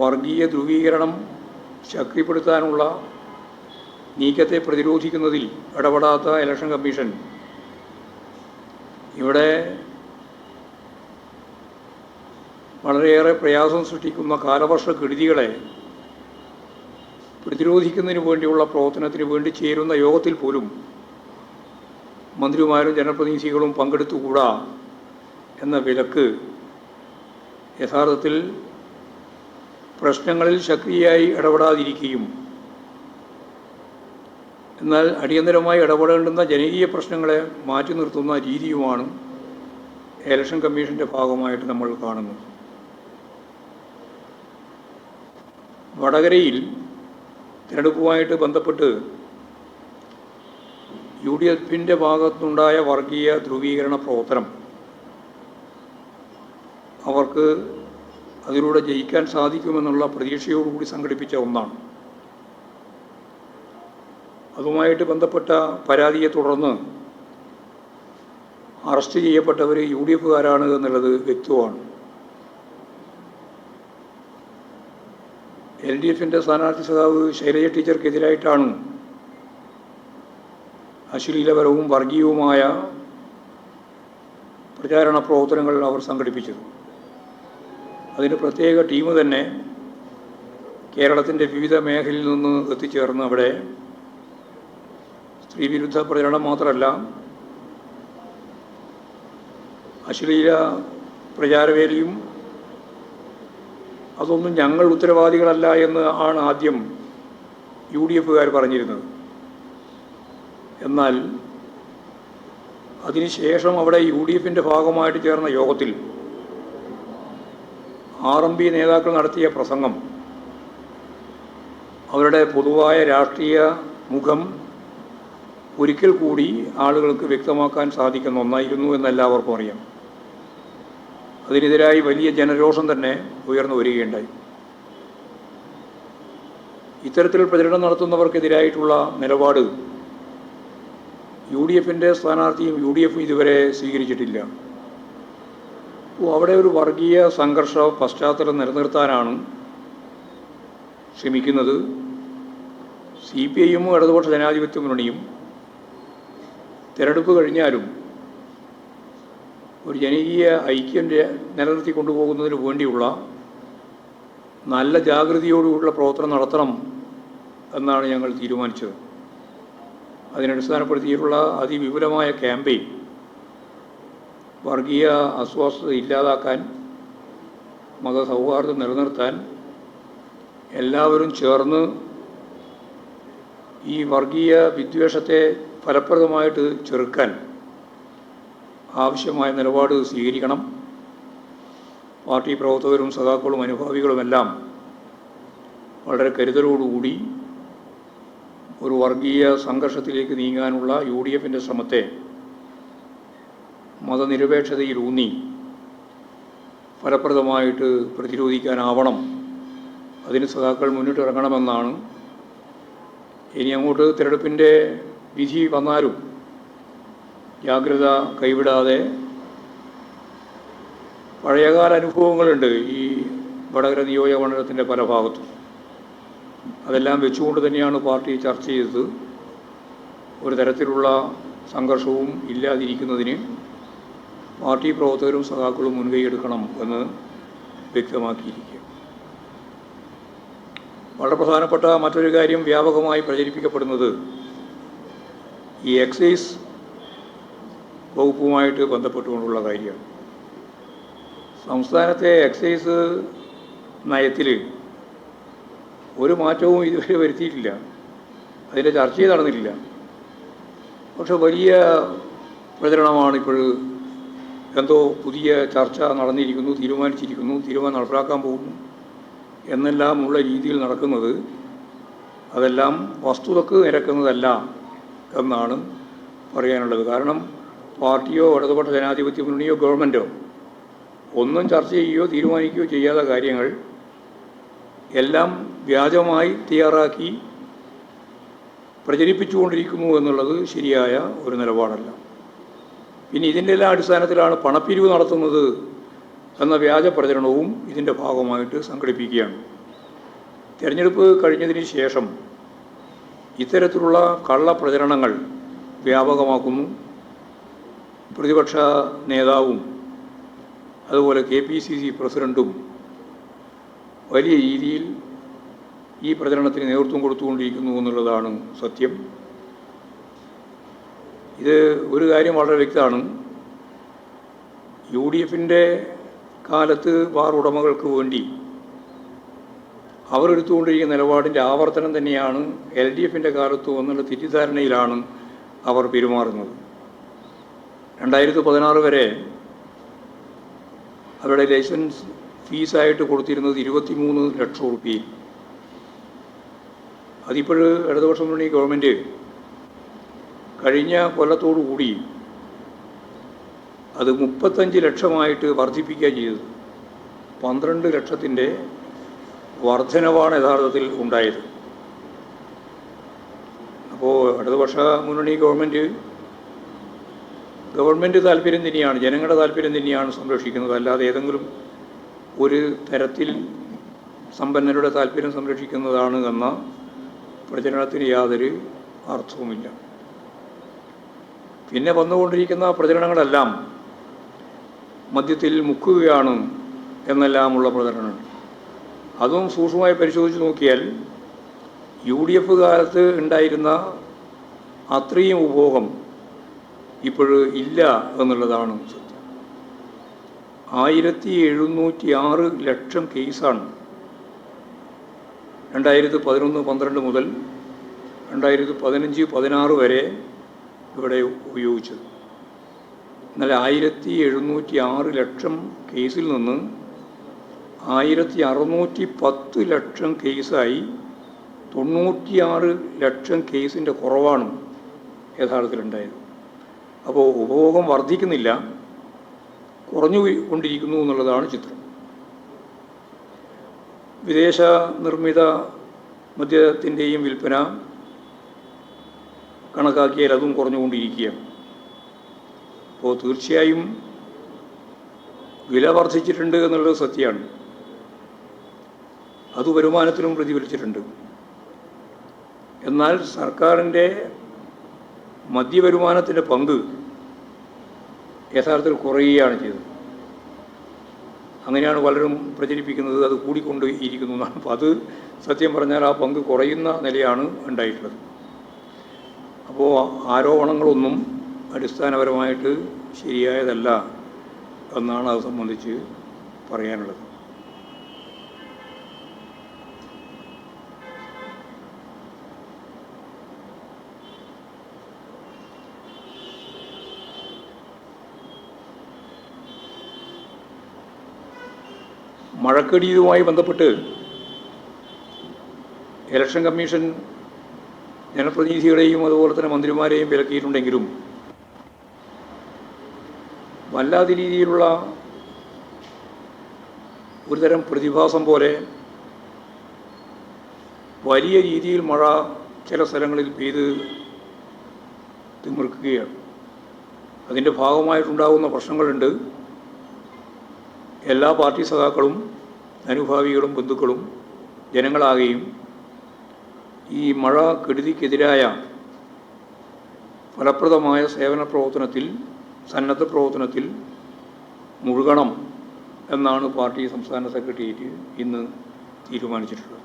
വർഗീയ ധ്രുവീകരണം ശക്തിപ്പെടുത്താനുള്ള നീക്കത്തെ പ്രതിരോധിക്കുന്നതിൽ ഇടപെടാത്ത ഇലക്ഷൻ കമ്മീഷൻ. ഇവിടെ വളരെയേറെ പ്രയാസം സൃഷ്ടിക്കുന്ന കാലവർഷ കെടുതികളെ പ്രതിരോധിക്കുന്നതിന് വേണ്ടിയുള്ള പ്രവർത്തനത്തിന് വേണ്ടി ചേരുന്ന യോഗത്തിൽ പോലും മന്ത്രിമാരും ജനപ്രതിനിധികളും പങ്കെടുത്തുകൂടാ എന്ന വിലക്ക് യഥാർത്ഥത്തിൽ പ്രശ്നങ്ങളിൽ ശക്തിയായി ഇടപെടാതിരിക്കുകയും. എന്നാൽ അടിയന്തരമായി ഇടപെടേണ്ടുന്ന ജനകീയ പ്രശ്നങ്ങളെ മാറ്റി നിർത്തുന്ന രീതിയുമാണ് ഇലക്ഷൻ കമ്മീഷന്റെ ഭാഗമായിട്ട് നമ്മൾ കാണുന്നത്. വടകരയിൽ തിരഞ്ഞെടുപ്പുമായിട്ട് ബന്ധപ്പെട്ട് യു ഡി എഫിന്റെ ഭാഗത്തുണ്ടായ വർഗീയ ധ്രുവീകരണ പ്രവർത്തനം അവർക്ക് അതിലൂടെ ജയിക്കാൻ സാധിക്കുമെന്നുള്ള പ്രതീക്ഷയോടുകൂടി സംഘടിപ്പിച്ച ഒന്നാണ്. അതുമായിട്ട് ബന്ധപ്പെട്ട പരാതിയെ തുടർന്ന് അറസ്റ്റ് ചെയ്യപ്പെട്ടവർ യു ഡി എഫുകാരാണ് എന്നുള്ളത് വ്യക്തമാണ്. എൽ ഡി എഫിന്റെ സ്ഥാനാർത്ഥി സഖാവ് ശൈലജ ടീച്ചർക്കെതിരായിട്ടാണ് അശ്ലീലപരവും വർഗീയവുമായ പ്രചാരണ പ്രവർത്തനങ്ങൾ അവർ സംഘടിപ്പിച്ചത്. അതിന് പ്രത്യേക ടീം തന്നെ കേരളത്തിന്റെ വിവിധ മേഖലയിൽ നിന്ന് എത്തിച്ചേർന്ന് അവിടെ സ്ത്രീവിരുദ്ധ പ്രചരണം മാത്രമല്ല അശ്ലീല പ്രചാരവേലിയും അതൊന്നും ഞങ്ങൾ ഉത്തരവാദികളല്ല എന്ന് ആണ് ആദ്യം യു ഡി എഫുകാർ പറഞ്ഞിരുന്നത്. എന്നാൽ അതിനുശേഷം അവിടെ യു ഡി എഫിന്റെ ഭാഗമായിട്ട് ചേർന്ന യോഗത്തിൽ ആർ എം പി നേതാക്കൾ നടത്തിയ പ്രസംഗം അവരുടെ പൊതുവായ രാഷ്ട്രീയ മുഖം ഒരിക്കൽ കൂടി ആളുകൾക്ക് വ്യക്തമാക്കാൻ സാധിക്കുന്ന ഒന്നായിരുന്നു എന്നെല്ലാവർക്കും അറിയാം. അതിനെതിരായി വലിയ ജനരോഷം തന്നെ ഉയർന്നു വരികയുണ്ടായി. ഇത്തരത്തിൽ പ്രചരണം നടത്തുന്നവർക്കെതിരായിട്ടുള്ള നിലപാട് യു ഡി എഫിന്റെ സ്ഥാനാർത്ഥിയും യു ഡി എഫും ഇതുവരെ സ്വീകരിച്ചിട്ടില്ല. അവിടെ ഒരു വർഗീയ സംഘർഷ പശ്ചാത്തലം നിലനിർത്താനാണ് ശ്രമിക്കുന്നത്. സി പി ഐയും ഇടതുപക്ഷ ജനാധിപത്യ മുന്നണിയും തിരഞ്ഞെടുപ്പ് കഴിഞ്ഞാലും ഒരു ജനകീയ ഐക്യം നിലനിർത്തി കൊണ്ടുപോകുന്നതിന് വേണ്ടിയുള്ള നല്ല ജാഗ്രതയോടുകൂടിയുള്ള പ്രവർത്തനം നടത്തണം എന്നാണ് ഞങ്ങൾ തീരുമാനിച്ചത്. അതിനടിസ്ഥാനപ്പെടുത്തിയിട്ടുള്ള അതിവിപുലമായ ക്യാമ്പയിൻ വർഗീയ അസ്വസ്ഥത ഇല്ലാതാക്കാൻ മതസൗഹാർദ്ദം നിലനിർത്താൻ എല്ലാവരും ചേർന്ന് ഈ വർഗീയ വിദ്വേഷത്തെ ഫലപ്രദമായിട്ട് ചെറുക്കാൻ ആവശ്യമായ നിലപാട് സ്വീകരിക്കണം. പാർട്ടി പ്രവർത്തകരും സഖാക്കളും അനുഭാവികളുമെല്ലാം വളരെ കരുതലോടുകൂടി ഒരു വർഗീയ സംഘർഷത്തിലേക്ക് നീങ്ങാനുള്ള യു ഡി എഫിന്റെ ശ്രമത്തെ മതനിരപേക്ഷതയിലൂന്നി ഫലപ്രദമായിട്ട് പ്രതിരോധിക്കാനാവണം. അതിന് സഖാക്കൾ മുന്നിട്ടിറങ്ങണമെന്നാണ്. ഇനി അങ്ങോട്ട് തിരഞ്ഞെടുപ്പിന്റെ വിധി വന്നാലും ജാഗ്രത കൈവിടാതെ പഴയകാല അനുഭവങ്ങളുണ്ട് ഈ വടകര നിയോജക മണ്ഡലത്തിന്റെ പല ഭാഗത്തും. അതെല്ലാം വെച്ചുകൊണ്ട് തന്നെയാണ് പാർട്ടി ചർച്ച ചെയ്തത്. ഒരു തരത്തിലുള്ള സംഘർഷവും ഇല്ലാതിരിക്കുന്നതിന് പാർട്ടി പ്രവർത്തകരും സഖാക്കളും മുൻകൈയെടുക്കണം എന്ന് വ്യക്തമാക്കിയിരിക്കുക. വളരെ പ്രധാനപ്പെട്ട മറ്റൊരു കാര്യം വ്യാപകമായി പ്രചരിപ്പിക്കപ്പെടുന്നത് ഈ എക്സൈസ് വകുപ്പുമായിട്ട് ബന്ധപ്പെട്ടുകൊണ്ടുള്ള കാര്യമാണ്. സംസ്ഥാനത്തെ എക്സൈസ് നയത്തിൽ ഒരു മാറ്റവും ഇതുവരെ വരുത്തിയിട്ടില്ല. അതിന്റെ ചർച്ചയും നടന്നിട്ടില്ല. പക്ഷെ വലിയ പ്രചരണമാണ് എന്തോ പുതിയ ചർച്ച നടന്നിരിക്കുന്നു തീരുമാനിച്ചിരിക്കുന്നു തീരുമാനം നടപ്പിലാക്കാൻ പോകുന്നു. എന്നെല്ലാം ഉള്ള രീതിയിൽ നടക്കുന്നത് അതെല്ലാം വസ്തുതക്ക് നിരക്കുന്നതല്ല എന്നാണ് പറയാനുള്ളത്. കാരണം പാർട്ടിയോ ഇടതുപക്ഷ ജനാധിപത്യ മുന്നണിയോ ഗവൺമെന്റോ ഒന്നും ചർച്ച ചെയ്യുകയോ തീരുമാനിക്കുകയോ ചെയ്യാത്ത കാര്യങ്ങൾ എല്ലാം വ്യാജമായി തയ്യാറാക്കി പ്രചരിപ്പിച്ചുകൊണ്ടിരിക്കുന്നു എന്നുള്ളത് ശരിയായ ഒരു നിലപാടല്ല. പിന്നെ ഇതിന്റെ എല്ലാ അടിസ്ഥാനത്തിലാണ് പണപ്പിരിവ് നടത്തുന്നത് എന്ന വ്യാജ പ്രചരണവും ഇതിന്റെ ഭാഗമായിട്ട് സംഘടിപ്പിക്കുകയാണ്. തിരഞ്ഞെടുപ്പ് കഴിഞ്ഞതിന് ശേഷം ഇത്തരത്തിലുള്ള കള്ളപ്രചരണങ്ങൾ വ്യാപകമാക്കുന്നു. പ്രതിപക്ഷ നേതാവും അതുപോലെ കെ പി സി സി പ്രസിഡന്റും വലിയ രീതിയിൽ ഈ പ്രചരണത്തിന് നേതൃത്വം കൊടുത്തുകൊണ്ടിരിക്കുന്നു എന്നുള്ളതാണ് സത്യം. ഇത് ഒരു കാര്യം വളരെ വ്യക്തമാണ്. യു ഡി എഫിന്റെ കാലത്ത് ബാർ ഉടമകൾക്ക് വേണ്ടി അവരെടുത്തുകൊണ്ടിരിക്കുന്ന നിലപാടിന്റെ ആവർത്തനം തന്നെയാണ് എൽ ഡി എഫിന്റെ കാലത്ത് എന്നുള്ള തെറ്റിദ്ധാരണയിലാണ് അവർ പെരുമാറുന്നത്. രണ്ടായിരത്തി പതിനാറ് വരെ അവരുടെ ലൈസൻസ് ഫീസായിട്ട് കൊടുത്തിരുന്നത് ഇരുപത്തിമൂന്ന് ലക്ഷം റുപ്യയിൽ അതിപ്പോൾ ഇടതുപക്ഷം മുന്നണി ഗവൺമെന്റ് കഴിഞ്ഞ കൊല്ലത്തോടു കൂടി അത് മുപ്പത്തഞ്ച് ലക്ഷമായിട്ട് വർദ്ധിപ്പിക്കുക ചെയ്തത് പന്ത്രണ്ട് ലക്ഷത്തിന്റെ വർധനവാണ് യഥാർത്ഥത്തിൽ ഉണ്ടായത്. അപ്പോൾ ഇടതുപക്ഷ മുന്നണി ഗവൺമെന്റ് ഗവൺമെന്റ് താല്പര്യം തന്നെയാണ് ജനങ്ങളുടെ താല്പര്യം തന്നെയാണ് സംരക്ഷിക്കുന്നത്. അല്ലാതെ ഏതെങ്കിലും ഒരു തരത്തിൽ സമ്പന്നരുടെ താല്പര്യം സംരക്ഷിക്കുന്നതാണ് എന്ന പ്രചരണത്തിന് യാതൊരു അർത്ഥവുമില്ല. പിന്നെ വന്നുകൊണ്ടിരിക്കുന്ന പ്രചരണങ്ങളെല്ലാം മദ്യത്തിൽ മുക്കുകയാണ് എന്നെല്ലാമുള്ള പ്രചരണങ്ങൾ. അതും സൂക്ഷ്മമായി പരിശോധിച്ച് നോക്കിയാൽ യു ഡി എഫ് കാലത്ത് ഉണ്ടായിരുന്ന അത്രയും ഉപഭോഗം ഇപ്പോൾ ഇല്ല എന്നുള്ളതാണ് സത്യം. ആയിരത്തി എഴുന്നൂറ്റി ആറ് ലക്ഷം കേസാണ്. രണ്ടായിരത്തി പതിനൊന്ന് പന്ത്രണ്ട് മുതൽ രണ്ടായിരത്തി പതിനഞ്ച് പതിനാറ് വരെ ഇവിടെ ഉപയോഗിച്ചത്. എന്നാൽ ആയിരത്തി എഴുന്നൂറ്റി ആറ് ലക്ഷം കേസിൽ നിന്ന് ആയിരത്തി അറുന്നൂറ്റി പത്ത് ലക്ഷം കേസായി തൊണ്ണൂറ്റിയാറ് ലക്ഷം കേസിന്റെ കുറവാണ് യഥാർത്ഥത്തിലുണ്ടായത്. അപ്പോൾ ഉപഭോഗം വർദ്ധിക്കുന്നില്ല കുറഞ്ഞു കൊണ്ടിരിക്കുന്നു എന്നുള്ളതാണ് ചിത്രം. വിദേശ നിർമ്മിത മദ്യത്തിന്റെയും വിൽപ്പന കണക്കാക്കിയാൽ അതും കുറഞ്ഞുകൊണ്ടിരിക്കുകയാണ് അപ്പോൾ തീർച്ചയായും വില വർദ്ധിച്ചിട്ടുണ്ട് എന്നുള്ളത് സത്യമാണ്. അത് വരുമാനത്തിലും പ്രതിഫലിച്ചിട്ടുണ്ട്. എന്നാൽ സർക്കാരിന്റെ മദ്യവരുമാനത്തിന്റെ പങ്ക് യഥാർത്ഥത്തിൽ കുറയുകയാണ് ചെയ്തത്. അങ്ങനെയാണ് പലരും പ്രചരിപ്പിക്കുന്നത് അത് കൂടിക്കൊണ്ട് ഇരിക്കുന്നു എന്നാണ്. അപ്പോൾ അത് സത്യം പറഞ്ഞാൽ ആ പങ്ക് കുറയുന്ന നിലയാണ് ഉണ്ടായിട്ടുള്ളത്. അപ്പോൾ ആരോപണങ്ങളൊന്നും അടിസ്ഥാനപരമായിട്ട് ശരിയായതല്ല എന്നാണ് അത് സംബന്ധിച്ച് പറയാനുള്ളത്. മഴക്കെടിയുമായി ബന്ധപ്പെട്ട് ഇലക്ഷൻ കമ്മീഷൻ ജനപ്രതിനിധികളെയും അതുപോലെ തന്നെ മന്ത്രിമാരെയും വിലക്കിയിട്ടുണ്ടെങ്കിലും വല്ലാത്ത രീതിയിലുള്ള ഒരുതരം പ്രതിഭാസം പോലെ വലിയ രീതിയിൽ മഴ ചില സ്ഥലങ്ങളിൽ പെയ്ത് തിമിർക്കുകയാണ്. അതിന്റെ ഭാഗമായിട്ടുണ്ടാകുന്ന പ്രശ്നങ്ങളുണ്ട്. എല്ലാ പാർട്ടി സഖാക്കളും അനുഭാവികളും ബന്ധുക്കളും ജനങ്ങളാകെയും ഈ മഴ കെടുതിക്കെതിരായ ഫലപ്രദമായ സേവന പ്രവർത്തനത്തിൽ സന്നദ്ധ പ്രവർത്തനത്തിൽ മുഴുകണം എന്നാണ് പാർട്ടി സംസ്ഥാന സെക്രട്ടേറിയറ്റ് ഇന്ന് തീരുമാനിച്ചിട്ടുള്ളത്.